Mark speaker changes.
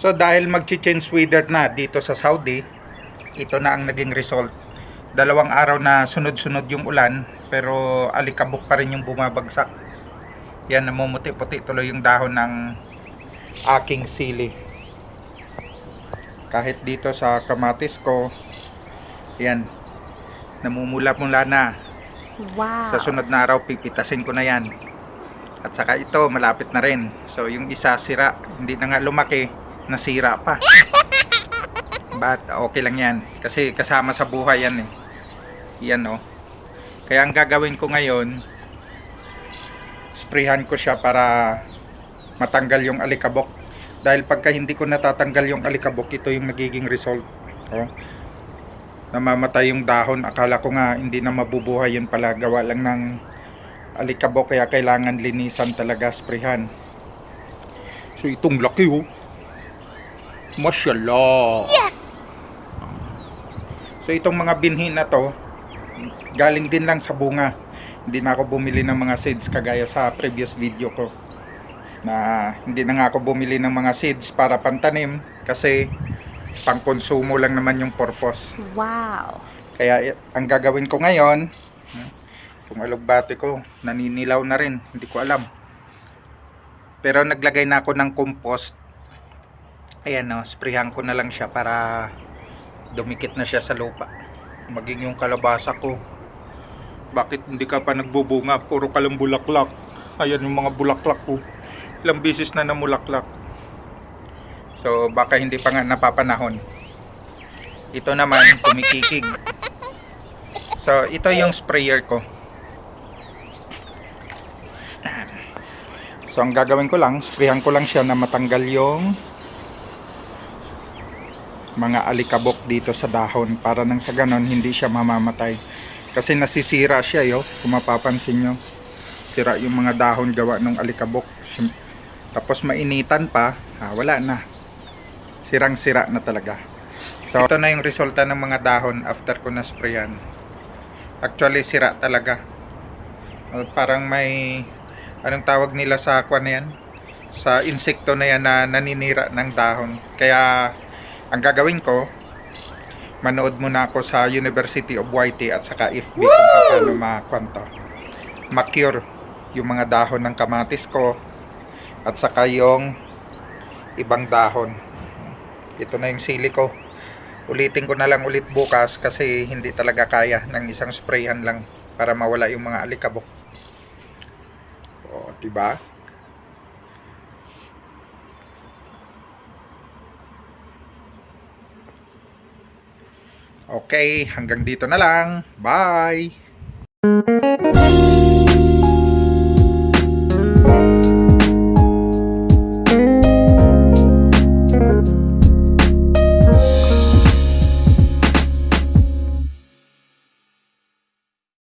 Speaker 1: So dahil mag-change weather na dito sa Saudi, ito na ang naging result. Dalawang araw na sunod-sunod yung ulan, pero alikabok pa rin yung bumabagsak. Yan, namumuti-puti tuloy yung dahon ng aking sili. Kahit dito sa kamatis ko, yan, namumula-mula na.
Speaker 2: Wow.
Speaker 1: Sa sunod na araw, pipitasin ko na yan. At saka ito, malapit na rin. So, yung isa sira, hindi na nga lumaki, nasira pa. But, okay lang yan. Kasi kasama sa buhay yan eh. Yan oh. Kaya ang gagawin ko ngayon, sprayhan ko siya para matanggal yung alikabok. Dahil pagka hindi ko natatanggal yung alikabok, ito yung nagiging result. Oh. Namamatay yung dahon. Akala ko nga hindi na mabubuhay yun pala. Gawa lang ng alikabok kaya kailangan linisan talaga sprayhan. So itong laki oh. Mashallah.
Speaker 2: Yes!
Speaker 1: So itong mga binhi na to, galing din lang sa bunga. Hindi na ako bumili ng mga seeds kagaya sa previous video ko. Na hindi na nga ako bumili ng mga seeds para pantanim kasi pangkonsumo lang naman yung purpose.
Speaker 2: Wow.
Speaker 1: Kaya eh, ang gagawin ko ngayon, kung alugbate ko, naninilaw na rin, hindi ko alam. Pero naglagay na ako ng compost. Ayan no, sprayhan ko na lang siya para dumikit na siya sa lupa. Maging yung kalabasa ko. Bakit hindi ka pa nagbubunga? Puro ka lang bulaklak. Ayan yung mga bulaklak ko. Ilang bisis na namulaklak. So baka hindi pa nga napapanahon. Ito naman, kumikikig. So, ito yung sprayer ko. So, ang gagawin ko lang, sprayhan ko lang siya na matanggal yung mga alikabok dito sa dahon para nang sa ganon hindi siya mamamatay. Kasi nasisira siya yo, kung mapapansin nyo. Sira yung mga dahon gawa ng alikabok. Tapos mainitan pa, ah, wala na. Sirang-sira na talaga. So, ito na yung resulta ng mga dahon after ko na sprayan. Actually, sira talaga. Uh, parang may, anong tawag nila sa aqua na yan? Sa insekto na yan na naninira ng dahon. Kaya, ang gagawin ko, manood muna ako sa University of YT at saka FB kung paano makwento. Ma-cure yung mga dahon ng kamatis ko at saka yung ibang dahon. Ito na yung sili ko. Ulitin ko na lang ulit bukas kasi hindi talaga kaya ng isang sprayhan lang para mawala yung mga alikabok. O, diba? Okay, hanggang dito na lang. Bye!